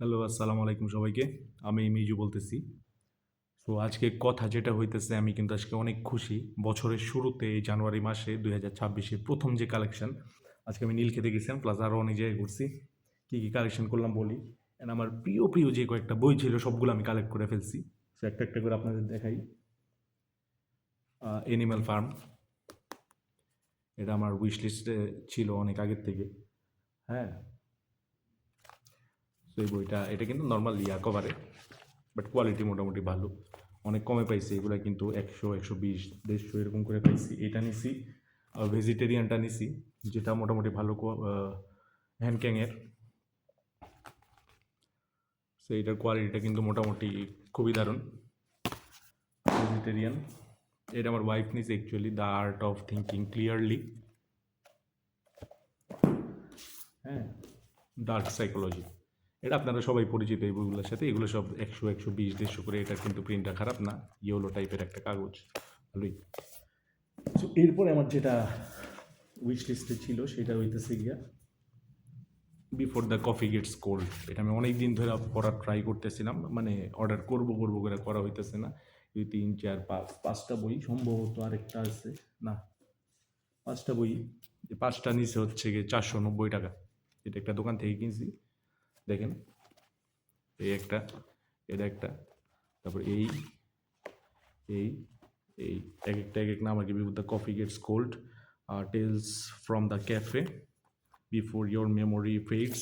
Hello, আসসালামু আলাইকুম সবাইকে। আমি মিজু বলতেছি। তো আজকে কথা যেটা হইতেছে, আমি কিন্তু আজকে অনেক খুশি। বছরের শুরুতে এই জানুয়ারি মাসে দুই হাজার ছাব্বিশে প্রথম যে কালেকশন, আজকে আমি নীল খেতে গেছিলাম প্লাস আরও অনেক জায়গায় ঘুরছি। কী কী কালেকশন করলাম বলি? অ্যান্ড আমার প্রিয় প্রিয় যে কয়েকটা বই ছিল, সবগুলো আমি কালেক্ট করে ফেলছি। তো একটা একটা করে আপনাদের দেখাই। এনিম্যাল ফার্ম এটা আমার উইশ লিস্টে ছিল অনেক আগের থেকে। হ্যাঁ তো এই বইটা, এটা কিন্তু নর্মাল ইয়া কভারে বাট কোয়ালিটি মোটামুটি ভালো। অনেক কমে পাইছি, এগুলো কিন্তু একশো একশো বিশ, দেড়শো এরকম করে পাইছি। এটা নিছি ভেজিটেরিয়ানটা নিছি, যেটা মোটামুটি ভালো হ্যান্ডক্যাংয়ের সো এটার কোয়ালিটিটা কিন্তু মোটামুটি খুবই দারুণ। ভেজিটেরিয়ান এটা আমার ওয়াইফ নিছে actually the art of thinking clearly হ্যাঁ ডার্ক সাইকোলজি এটা আপনারা সবাই পরিচিত এই বইগুলোর সাথে। এগুলো সব একশো একশো বিশ দেড়শো করে। এটার কিন্তু প্রিন্টটা খারাপ না। ইয়েলো টাইপের একটা কাগজ। ভালোই। সো এরপরে আমার যেটা উইশ লিস্টে ছিল সেটা হইতেছে গিয়া before the coffee gets cold এটা আমি অনেক দিন ধরে পড়ার ট্রাই করতেছিলাম। মানে অর্ডার করব করব করে করা হইতেছে না। দুই তিন চার পাঁচ পাঁচটা বই সম্ভবত আরেকটা আছে। না পাঁচটা বই। পাঁচটা নিচে হচ্ছে গিয়ে চারশো নব্বই টাকা। এটা একটা দোকান থেকে কিনছি। দেখেন, এই একটা, এটা একটা, তারপর এই এই এই, এক একটা, এক এক নাম আর কি the coffee gets cold tales from the cafe before your memory fades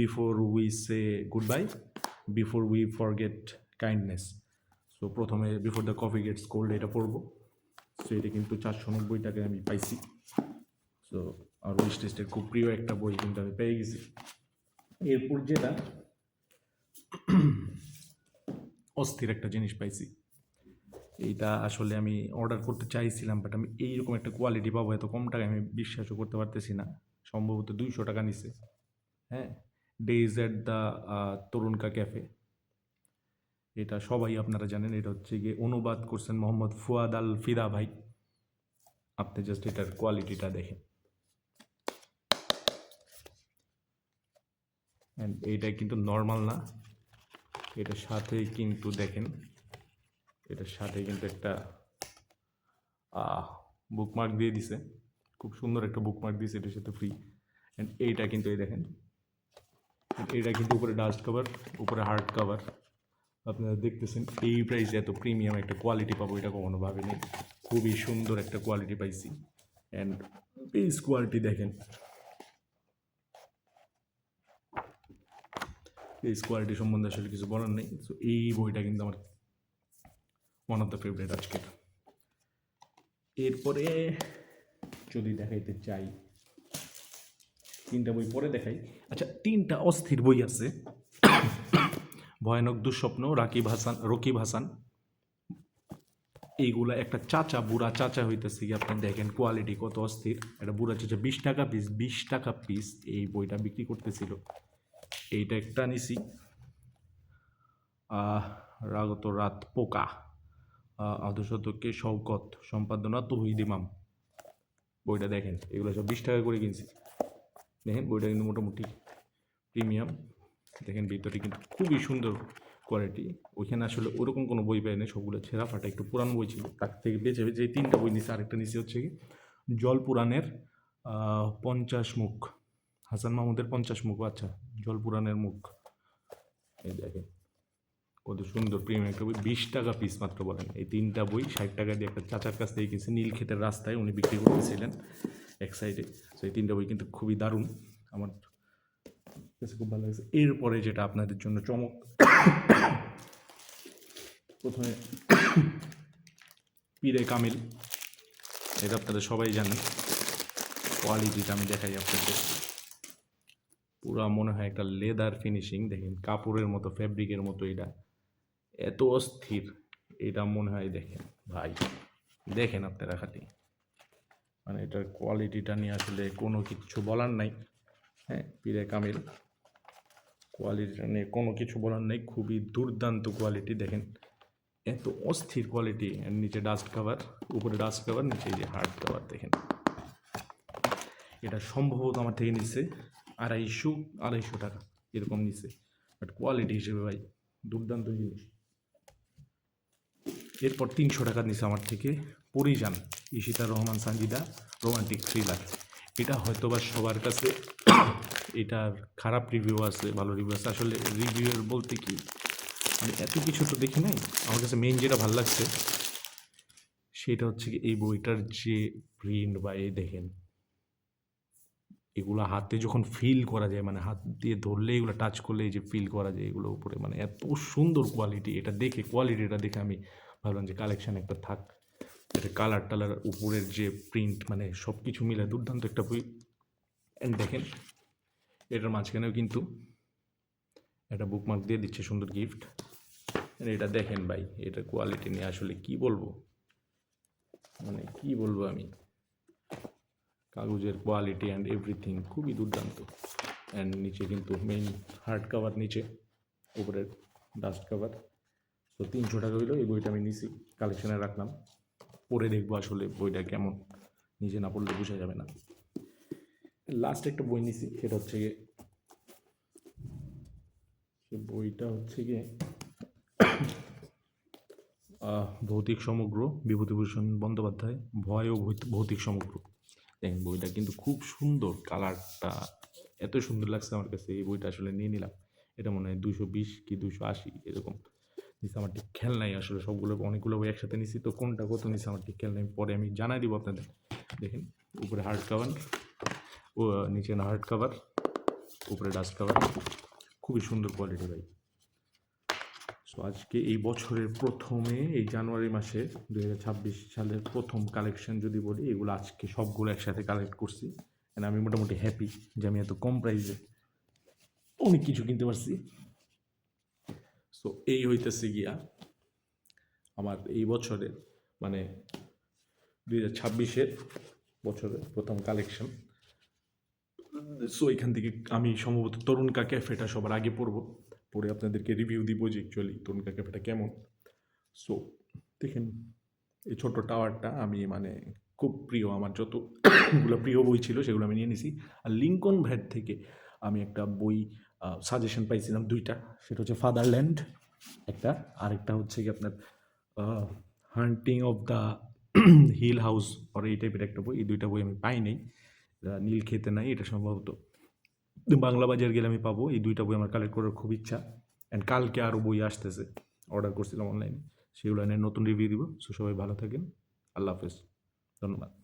before we say good bye before we forget kindness so প্রথমে before the coffee gets cold এটা পড়ব। সো এটা কিন্তু চারশো নব্বই টাকায় আমি পাইছি। সো আর ওয়েস্ট লিস্টের খুব প্রিয় একটা বই কিন্তু আমি পেয়ে গেছি। এরপর যেটা অস্থির একটা জিনিস পাইছি। এইটা আসলে আমি অর্ডার করতে চাইছিলাম বাট আমি এইরকম একটা কোয়ালিটি পাবো, এত কম টাকায় আমি বিশ্বাসও করতে পারতেছি না। সম্ভবত দুইশো টাকা নিছে। হ্যাঁ? Days at the Torunka cafe এটা সবাই আপনারা জানেন, এটা হচ্ছে গিয়ে অনুবাদ করছেন মোহাম্মদ ফুয়াদ আল ফিদা ভাই। আপনি জাস্ট এটার কোয়ালিটিটা দেখেন। অ্যান্ড এইটা কিন্তু নর্মাল না। এটার সাথে কিন্তু দেখেন, এটার সাথে কিন্তু একটা বুকমার্ক দিয়ে দিছে। খুব সুন্দর একটা বুকমার্ক দিয়েছে এটার সাথে ফ্রি অ্যান্ড এইটা কিন্তু এই দেখেন এইটা কিন্তু উপরে ডাস্ট কভার উপরে হার্ড কভার আপনারা দেখতেছেন এই প্রাইসে এত প্রিমিয়াম একটা কোয়ালিটি পাবো, এটা কখনো ভাবিনি। খুবই সুন্দর একটা কোয়ালিটি পাইছি। অ্যান্ড পেজ কোয়ালিটি দেখেন এই কোয়ালিটি সম্বন্ধে আসলে কিছু বলার নেই। সো এই বইটা কিন্তু আমার ওয়ান অফ দ্য ফেভারিট আজকের। এরপরে যদি দেখাইতে চাই, তিনটা বই পরে দেখাই। আচ্ছা তিনটা অস্থির বই আছে। ভয়ানক দুঃস্বপ্ন, রাকিব হাসান, রকিব হাসান। এইগুলা একটা চাচা, বুড়া চাচা হইতেছে কি আপনি দেখেন কোয়ালিটি কত অস্থির। একটা বুড়া চাচা, বিশ টাকা পিস বিশ টাকা পিস এই বইটা বিক্রি করতেছিল। এইটা একটা নিছি। রাগত রাত পোকা। আধশতকে শওকত, সম্পাদনা তহিদ ইমাম। বইটা দেখেন, এগুলো সব বিশ টাকা করে কিনছি। দেখেন, বইটা কিন্তু মোটামুটি প্রিমিয়াম। দেখেন ভিতরে কিন্তু খুবই সুন্দর কোয়ালিটি। ওইখানে আসলে ওরকম কোনো বই পাই না সবগুলো ছেঁড়া ফাটা, একটু পুরান বই ছিল। তার থেকে বেঁচে বেঁচে এই তিনটা বই নিচ্ছে আরেকটা নিচে হচ্ছে কি, জল পুরাণের পঞ্চাশ মুখ। হাসান মাহমুদের পঞ্চাশ মুখ আচ্ছা। জল পুরাণের মুখ। এই দেখেন, কত সুন্দর প্রিমিয়াম একটা বই। বিশ টাকা পিস মাত্র বলেন। এই তিনটা বই ষাট টাকা দিয়ে একটা চাচার কাছ থেকে কিনছে নীল ক্ষেতের রাস্তায় উনি বিক্রি করতেছিলেন এক সাইডে তো এই তিনটা বই কিন্তু খুবই দারুণ। আমার কাছে খুব ভালো লাগছে। এরপরে যেটা আপনাদের জন্য চমক। প্রথমে পীরে কামিল। এটা আপনারা সবাই জানেন। কোয়ালিটিটা আমি দেখাই আপনাদের। পুরা মনে হয় একটা লেদার ফিনিশিং দেখেন কাপড়ের মতো ফ্যাব্রিকের মতো এটা। এত অস্থির, এটা মনে হয় দেখেন, ভাই, দেখেন আপনারা খালি। মানে এটার কোয়ালিটিটা নিয়ে আসলে কোনো কিছু বলার নাই হ্যাঁ পীরে কামিল। কোয়ালিটিটা নিয়ে কোনো কিছু বলার নেই, খুবই দুর্দান্ত কোয়ালিটি দেখেন। এত অস্থির কোয়ালিটি নিচে ডাস্ট কাভার উপরে ডাস্ট কাভার নিচে যে হার্ড কাভার দেখেন। এটা সম্ভবত আমার থেকে নিচ্ছে। আড়াইশো আড়াইশো টাকা এরকম নিচ্ছে। বাট কোয়ালিটি হিসেবে ভাই, দুর্দান্ত জিনিস। এরপর তিনশো টাকা নিছে আমার থেকে পরিজান ইশিতা রহমান, সানজিদা, রোমান্টিক থ্রিলার এটা হয়তো বা সবার কাছে এটার খারাপ রিভিউ আছে, ভালো রিভিউ আছে। আসলে রিভিউয়ের বলতে কি? মানে এত কিছু তো দেখি নাই। আমার কাছে মেইন যেটা ভালো লাগছে, সেটা হচ্ছে কি এই বইটার যে প্রিন্ট বা এই দেখেন এগুলো হাতে যখন ফিল করা যায় মানে হাত দিয়ে ধরলে এগুলো টাচ করলে যে ফিল করা যায়, এগুলো উপরে মানে এত সুন্দর কোয়ালিটি এটা দেখে কোয়ালিটিটা দেখে আমি ভাবলাম যে কালেকশান একটা থাক। এটা কালার টালার উপরের যে প্রিন্ট মানে সব কিছু মিলে দুর্দান্ত একটা বই। দেখেন, এটার মাঝখানেও কিন্তু একটা বুকমার্ক দিয়ে দিচ্ছে সুন্দর গিফট এটা দেখেন ভাই, এটা কোয়ালিটি নিয়ে আসলে কি বলব? মানে কি বলব আমি? কাগজের কোয়ালিটি অ্যান্ড এভরিথিং খুবই দুর্দান্ত। অ্যান্ড নিচে কিন্তু মেইন হার্ড কাভার নিচে, উপরের ডাস্ট কাভার তো তিনশো টাকা হইল, এই বইটা আমি নিছি কালেকশনে রাখলাম। পরে দেখব আসলে বইটা কেমন নিজে না পড়লে বোঝা যাবে না। লাস্ট একটা বই নিছি, সেটা হচ্ছে গিয়ে, সে বইটা হচ্ছে গিয়ে ভৌতিক সমগ্র, বিভূতিভূষণ বন্দ্যোপাধ্যায়, ভয় ও ভৌত- ভৌতিক সমগ্র। দেখেন বইটা কিন্তু খুব সুন্দর কালারটা। এত সুন্দর লাগছে আমার কাছে, এই বইটা আসলে নিয়ে নিলাম। এটা মনে হয় দুশো বিশ কি দুশো আশি, এরকম। নিচে আমার ঠিক খেয়াল নাই আসলে সবগুলো, অনেকগুলো বই একসাথে নিছি, তো কোনটা কত নিচে আমার ঠিক খেয়াল নাই, পরে আমি জানাই দিব আপনাদের। দেখেন, উপরে হার্ড কাভার ও, নিচে হার্ড কাভার উপরে ডাস্ট কাভার খুবই সুন্দর কোয়ালিটি সো আজকে এই বছরের প্রথমে, এই জানুয়ারি মাসে দুই হাজার ছাব্বিশ সালের প্রথম কালেকশন যদি বলি, এগুলো আজকে সবগুলো একসাথে কালেক্ট করছি। And আমি মোটামুটি হ্যাপি যে আমি এত কম প্রাইসে অনেক কিছু কিনতে পারছি। সো এই হইতেছে গিয়া আমার এই বছরের মানে দুই হাজার ছাব্বিশের বছরের প্রথম কালেকশন সো এখান থেকে আমি সম্ভবত তরুণকা ক্যাফেটা সবার আগে পড়ব পরে আপনাদেরকে রিভিউ দিব যে অ্যাকচুয়ালি তরুণকা ক্যাফেটা কেমন। সো দেখেন, এই ছোট্ট টাওয়ারটা আমি মানে খুব প্রিয়, আমার যতগুলো প্রিয় বই ছিল সেগুলো আমি নিয়ে নিছি। আর লিঙ্কন ভ্যাট থেকে আমি একটা বই সাজেশন পাইছিলাম দুইটা, সেটা হচ্ছে ফাদারল্যান্ড একটা, আরেকটা হচ্ছে কি আপনার haunting of the hill house আর এই টাইপের একটা বই, এই দুইটা বই আমি পাই নাই নীল খেতে নাই, এটা সম্ভবত বাংলা বাজার গেলে আমি পাবো। এই দুইটা বই আমার কালেক্ট করার খুব ইচ্ছা। অ্যান্ড কালকে আরও বই আসতেছে। অর্ডার করছিলাম অনলাইনে সেগুলো নিয়ে নতুন রিভিউ দিব। সো সবাই ভালো থাকেন। আল্লাহ হাফেজ। ধন্যবাদ।